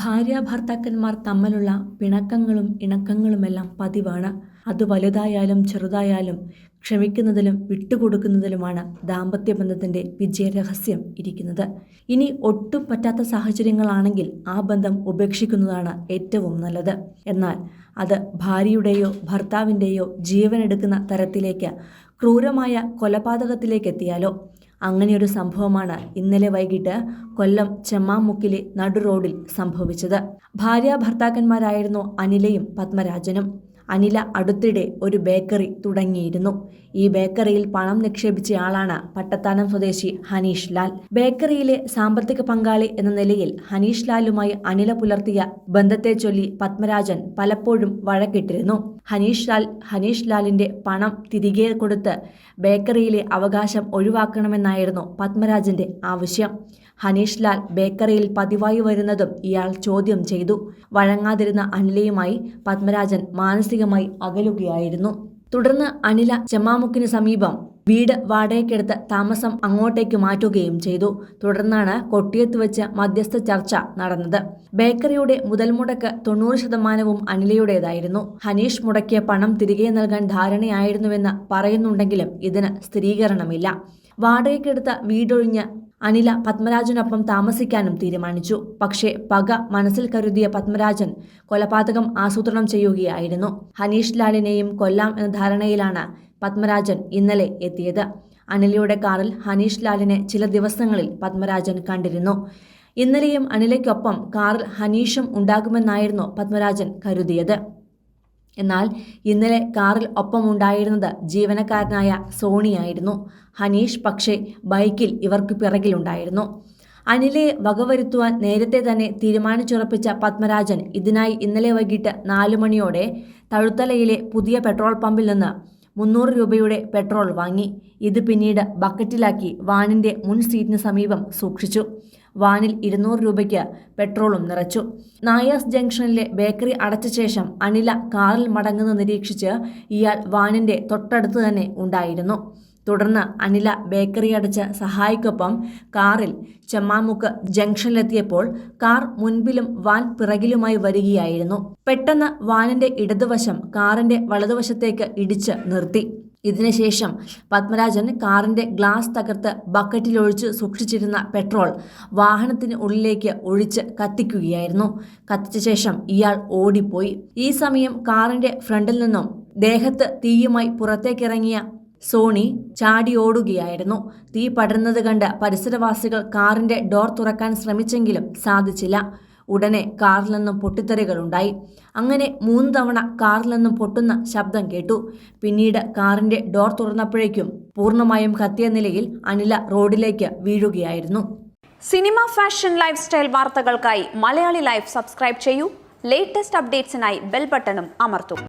ഭാര്യ ഭർത്താക്കന്മാർ തമ്മിലുള്ള പിണക്കങ്ങളും ഇണക്കങ്ങളുമെല്ലാം പതിവാണ്. അത് വലുതായാലും ചെറുതായാലും ക്ഷമിക്കുന്നതിലും വിട്ടുകൊടുക്കുന്നതിലുമാണ് ദാമ്പത്യ ബന്ധത്തിന്റെ വിജയരഹസ്യം ഇരിക്കുന്നത്. ഇനി ഒട്ടും പറ്റാത്ത സാഹചര്യങ്ങളാണെങ്കിൽ ആ ബന്ധം ഉപേക്ഷിക്കുന്നതാണ് ഏറ്റവും നല്ലത്. എന്നാൽ അത് ഭാര്യയുടെയോ ഭർത്താവിന്റെയോ ജീവനെടുക്കുന്ന തരത്തിലേക്ക് ക്രൂരമായ കൊലപാതകത്തിലേക്ക് എത്തിയാലോ അങ്ങനെയൊരു സംഭവമാണ് ഇന്നലെ വൈകിട്ട് കൊല്ലം ചെമ്മാമുക്കിലെ നടു റോഡിൽ സംഭവിച്ചത്. ഭാര്യ ഭർത്താക്കന്മാരായിരുന്നു അനിലയും പത്മരാജനും. അനില അടുത്തിടെ ഒരു ബേക്കറി തുടങ്ങിയിരുന്നു. ഈ ബേക്കറിയിൽ പണം നിക്ഷേപിച്ചയാളാണ് പട്ടത്താനം സ്വദേശി ഹനീഷ് ലാൽ. ബേക്കറിയിലെ സാമ്പത്തിക പങ്കാളി എന്ന നിലയിൽ ഹനീഷ് ലാലുമായി അനില പുലർത്തിയ ബന്ധത്തെ ചൊല്ലി പത്മരാജൻ പലപ്പോഴും വഴക്കിട്ടിരുന്നു. ഹനീഷ് ലാൽ ഹനീഷ് ലാലിന്റെ പണം തിരികെ കൊടുത്ത് ബേക്കറിയിലെ അവകാശം ഒഴിവാക്കണമെന്നായിരുന്നു പത്മരാജന്റെ ആവശ്യം. ഹനീഷ് ലാൽ ബേക്കറിയിൽ പതിവായി വരുന്നതും ഇയാൾ ചോദ്യം ചെയ്തു. വഴങ്ങാതിരുന്ന അനിലയുമായി പത്മരാജൻ മാനസികമായി അകലുകയായിരുന്നു. തുടർന്ന് അനില ചെമ്മാമുക്കിന് സമീപം വീട് വാടകയ്ക്കെടുത്ത് താമസം അങ്ങോട്ടേക്ക് മാറ്റുകയും ചെയ്തു. തുടർന്നാണ് കൊട്ടിയത്ത് വെച്ച് മധ്യസ്ഥ ചർച്ച നടന്നത്. ബേക്കറിയുടെ മുതൽ മുടക്ക് തൊണ്ണൂറ് ശതമാനവും അനിലയുടേതായിരുന്നു. ഹനീഷ് മുടക്കിയ പണം തിരികെ നൽകാൻ ധാരണയായിരുന്നുവെന്ന് പറയുന്നുണ്ടെങ്കിലും ഇതിന് സ്ഥിരീകരണമില്ല. വാടകയ്ക്കെടുത്ത വീടൊഴിഞ്ഞ് അനില പത്മരാജനൊപ്പം താമസിക്കാനും തീരുമാനിച്ചു. പക്ഷേ പക മനസ്സിൽ കരുതിയ പത്മരാജൻ കൊലപാതകം ആസൂത്രണം ചെയ്യുകയായിരുന്നു. ഹനീഷ് ലാലിനെയും കൊല്ലാം എന്ന ധാരണയിലാണ് പത്മരാജൻ ഇന്നലെ എത്തിയത്. അനിലയുടെ കാറിൽ ഹനീഷ് ലാലിനെ ചില ദിവസങ്ങളിൽ പത്മരാജൻ കണ്ടിരുന്നു. ഇന്നലെയും അനിലയ്ക്കൊപ്പം കാറിൽ ഹനീഷും ഉണ്ടാകുമെന്നായിരുന്നു പത്മരാജൻ കരുതിയത്. എന്നാൽ ഇന്നലെ കാറിൽ ഒപ്പമുണ്ടായിരുന്നത് ജീവനക്കാരനായ സോണിയായിരുന്നു ഹനീഷ് പക്ഷേ ബൈക്കിൽ ഇവർക്ക് പിറകിലുണ്ടായിരുന്നു. അനിലെ വകവരുത്തുവാൻ നേരത്തെ തന്നെ തീരുമാനിച്ചുറപ്പിച്ച പത്മരാജൻ ഇതിനായി ഇന്നലെ വൈകിട്ട് നാലു മണിയോടെ തഴുത്തലയിലെ പുതിയ പെട്രോൾ പമ്പിൽ നിന്ന് മുന്നൂറ് രൂപയുടെ പെട്രോൾ വാങ്ങി. ഇത് പിന്നീട് ബക്കറ്റിലാക്കി വാനിന്റെ മുൻ സീറ്റിന് സമീപം സൂക്ഷിച്ചു. വാനിൽ ഇരുന്നൂറ് രൂപയ്ക്ക് പെട്രോളും നിറച്ചു. നായാസ് ജംഗ്ഷനിലെ ബേക്കറി അടച്ച ശേഷം അനില കാറിൽ മടങ്ങുന്നത് നിരീക്ഷിച്ച് ഇയാൾ വാനിന്റെ തൊട്ടടുത്ത് തന്നെ ഉണ്ടായിരുന്നു. തുടർന്ന് അനില ബേക്കറി അടച്ച സഹായിക്കൊപ്പം കാറിൽ ചെമ്മാമുക്ക് ജംഗ്ഷനിലെത്തിയപ്പോൾ കാർ മുൻപിലും വാൻ പിറകിലുമായി വരികയായിരുന്നു. പെട്ടെന്ന് വാനിന്റെ ഇടതുവശം കാറിന്റെ വലതുവശത്തേക്ക് ഇടിച്ച് നിർത്തി. ഇതിനുശേഷം പത്മരാജൻ കാറിന്റെ ഗ്ലാസ് തകർത്ത് ബക്കറ്റിലൊഴിച്ച് സൂക്ഷിച്ചിരുന്ന പെട്രോൾ വാഹനത്തിന് ഉള്ളിലേക്ക് ഒഴിച്ച് കത്തിക്കുകയായിരുന്നു. കത്തിച്ച ശേഷം ഇയാൾ ഓടിപ്പോയി. ഈ സമയം കാറിന്റെ ഫ്രണ്ടിൽ നിന്നും ദേഹത്ത് തീയുമായി പുറത്തേക്കിറങ്ങിയ സോണി ചാടി ഓടുകയായിരുന്നു. തീ പടരുന്നത് കണ്ട് പരിസരവാസികൾ കാറിന്റെ ഡോർ തുറക്കാൻ ശ്രമിച്ചെങ്കിലും സാധിച്ചില്ല. ഉടനെ കാറിൽ നിന്നും പൊട്ടിത്തെറികളുണ്ടായി അങ്ങനെ മൂന്ന് തവണ കാറിൽ നിന്നും പൊട്ടുന്ന ശബ്ദം കേട്ടു. പിന്നീട് കാറിന്റെ ഡോർ തുറന്നപ്പോഴേക്കും പൂർണമായും കത്തിയ നിലയിൽ അനില റോഡിലേക്ക് വീഴുകയായിരുന്നു. സിനിമ ഫാഷൻ ലൈഫ് സ്റ്റൈൽ വാർത്തകൾക്കായി മലയാളി ലൈഫ് സബ്സ്ക്രൈബ് ചെയ്യൂ. ലേറ്റസ്റ്റ് അപ്ഡേറ്റ്സിനായി ബെൽ ബട്ടണും അമർത്തും.